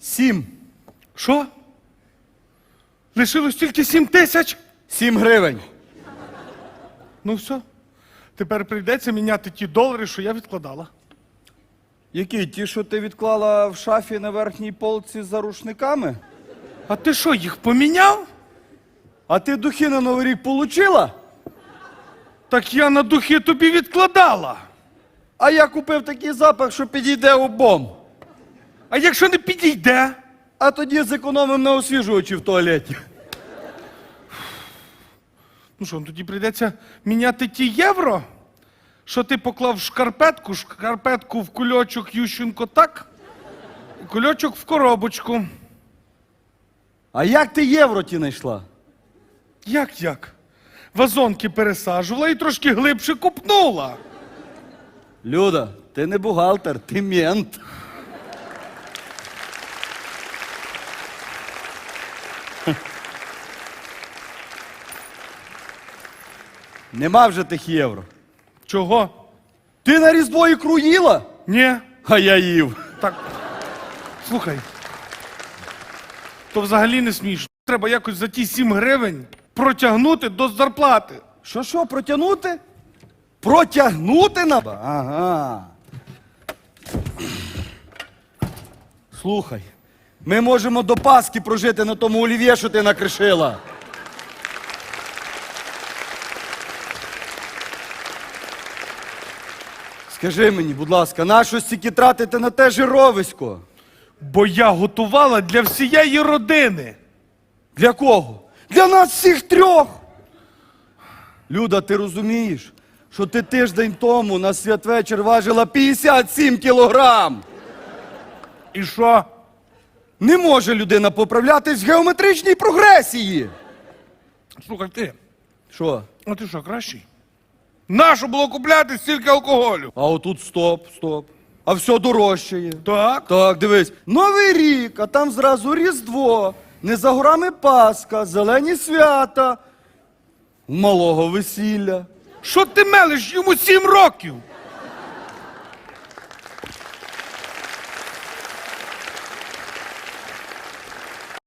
Сім. Що? Лишилось тільки сім тисяч? Сім гривень. Ну все. Тепер прийдеться міняти ті долари, що я відкладала. Які? Ті, що ти відклала в шафі на верхній полці за рушниками? А ти що, їх поміняв? А ти духи на Новий рік получила? Так я на духи тобі відкладала. А я купив такий запах, що підійде обом. А якщо не підійде? А тоді зекономим на освіжувачі в туалеті. Ну що, тоді прийдеться міняти ті євро, що ти поклав в шкарпетку, шкарпетку в кульочок Ющенко так, кульочок в коробочку. А як ти євро ті знайшла? Як як? Вазонки пересаджувала і трошки глибше купнула. Люда, ти не бухгалтер, ти мент. Нема вже тих євро. Чого? Ти на різдво ікру їла? Ні. А я їв. Так. Слухай. То взагалі не смішно. Треба якось за ті 7 гривень протягнути до зарплати. Що що, протягнути? Протягнути на. Ага. Слухай, ми можемо до Пасхи прожити на тому олів'є, що ти накришила. Скажи мені, будь ласка, нащо стільки тратити на те жировисько? Бо я готувала для всієї родини. Для кого? Для нас всіх трьох. Люда, ти розумієш, що ти тиждень тому на святвечір важила 57 кілограм. І що? Не може людина поправлятись в геометричній прогресії. Слухай ти, Що? а ти що, кращий? Нащо було купляти стільки алкоголю? А отут стоп, стоп. А все дорожчає. Так. Так, дивись, Новий рік, а там зразу Різдво, не за горами Пасха, зелені свята, малого весілля. Що ти мелиш йому сім років?